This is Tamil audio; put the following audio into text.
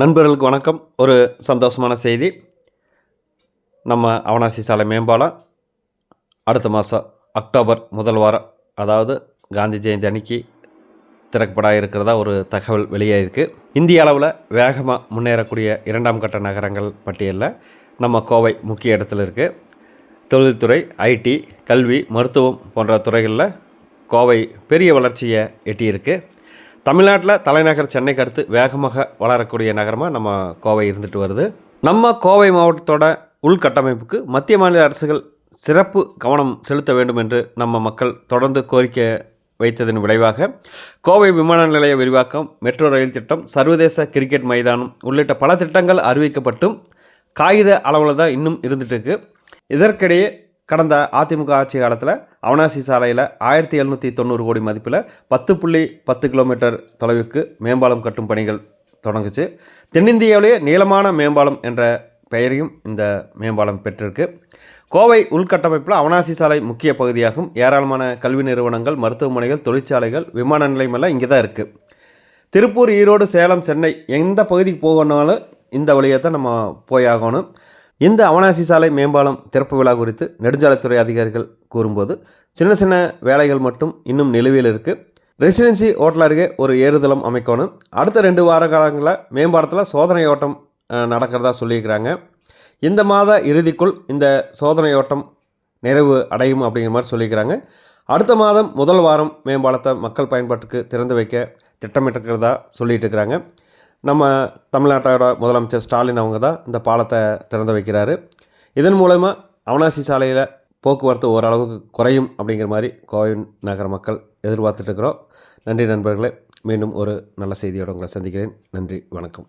நண்பர்களுக்கு வணக்கம். ஒரு சந்தோஷமான செய்தி. நம்ம அவனாசி சாலை மேம்பாலம் அடுத்த மாதம் அக்டோபர் முதல் வாரம் அதாவது காந்தி ஜெயந்தி அன்னைக்கு திறக்கப்பட இருக்கிறதா ஒரு தகவல் வெளியாயிருக்கு. இந்திய அளவில் வேகமாக முன்னேறக்கூடிய இரண்டாம் கட்ட நகரங்கள் பட்டியலில் நம்ம கோவை முக்கிய இடத்துல இருக்குது தொழில்துறை ஐடி கல்வி மருத்துவம் போன்ற துறைகளில் கோவை பெரிய வளர்ச்சியை எட்டியிருக்கு. தமிழ்நாட்டில் தலைநகர் சென்னைக்கு அடுத்து வேகமாக வளரக்கூடிய நகரமாக நம்ம கோவை இருந்துட்டு வருது. நம்ம கோவை மாவட்டத்தோட உள்கட்டமைப்புக்கு மத்திய மாநில அரசுகள் சிறப்பு கவனம் செலுத்த வேண்டும் என்று நம்ம மக்கள் தொடர்ந்து கோரிக்கை வைத்ததன் விளைவாக கோவை விமான நிலைய விரிவாக்கம் மெட்ரோ ரயில் திட்டம் சர்வதேச கிரிக்கெட் மைதானம் உள்ளிட்ட பல திட்டங்கள் அறிவிக்கப்பட்டும் காகித அளவில் தான் இன்னும் இருந்துட்டு இருக்கு. இதற்கிடையே கடந்த அதிமுக ஆட்சி காலத்தில் அவனாசி சாலையில் ஆயிரத்தி எழுநூற்றி தொண்ணூறு கோடி மதிப்பில் பத்து புள்ளி பத்து கிலோமீட்டர் தொலைவுக்கு மேம்பாலம் கட்டும் பணிகள் தொடங்குச்சு. தென்னிந்தியாவிலேயே நீளமான மேம்பாலம் என்ற பெயரையும் இந்த மேம்பாலம் பெற்றிருக்கு. கோவை உள்கட்டமைப்பில் அவனாசி சாலை முக்கிய பகுதியாகும். ஏராளமான கல்வி நிறுவனங்கள் மருத்துவமனைகள் தொழிற்சாலைகள் விமான நிலையம் எல்லாம் இங்கே தான் இருக்குது திருப்பூர் ஈரோடு சேலம் சென்னை எந்த பகுதிக்கு போகணுனாலும் இந்த வழியை தான் நம்ம போயாகணும் இந்த அவனாசி சாலை மேம்பாலம் திறப்பு விழா குறித்து நெடுஞ்சாலைத்துறை அதிகாரிகள் கூறும்போது சின்ன சின்ன வேலைகள் மட்டும் இன்னும் நிலுவையில் இருக்குது ரெசிடென்சி ஓட்டல் அருகே ஒரு ஏறுதளம் அமைக்கணும். அடுத்த ரெண்டு வார காலங்களில் மேம்பாலத்தில் சோதனை ஓட்டம் நடக்கிறதா சொல்லியிருக்கிறாங்க. இந்த மாத இறுதிக்குள் இந்த சோதனை ஓட்டம் நிறைவு அடையும் அப்படிங்கிற மாதிரி சொல்லியிருக்கிறாங்க. அடுத்த மாதம் முதல் வாரம் மேம்பாலத்தை மக்கள் பயன்பாட்டுக்கு திறந்து வைக்க திட்டமிட்டிருக்கிறதா சொல்லிட்டு இருக்கிறாங்க நம்ம தமிழ்நாட்டோட முதலமைச்சர் ஸ்டாலின் அவங்க தான் இந்த பாலத்தை திறந்து வைக்கிறாரு. இதன் மூலமாக அவனாசி சாலையில் போக்குவரத்து ஓரளவுக்கு குறையும் அப்படிங்கிற மாதிரி கோவை நகர மக்கள் எதிர்பார்த்துட்டு இருக்கிறோம். நன்றி நண்பர்களே. மீண்டும் ஒரு நல்ல செய்தியோடு உங்களை சந்திக்கிறேன். நன்றி வணக்கம்.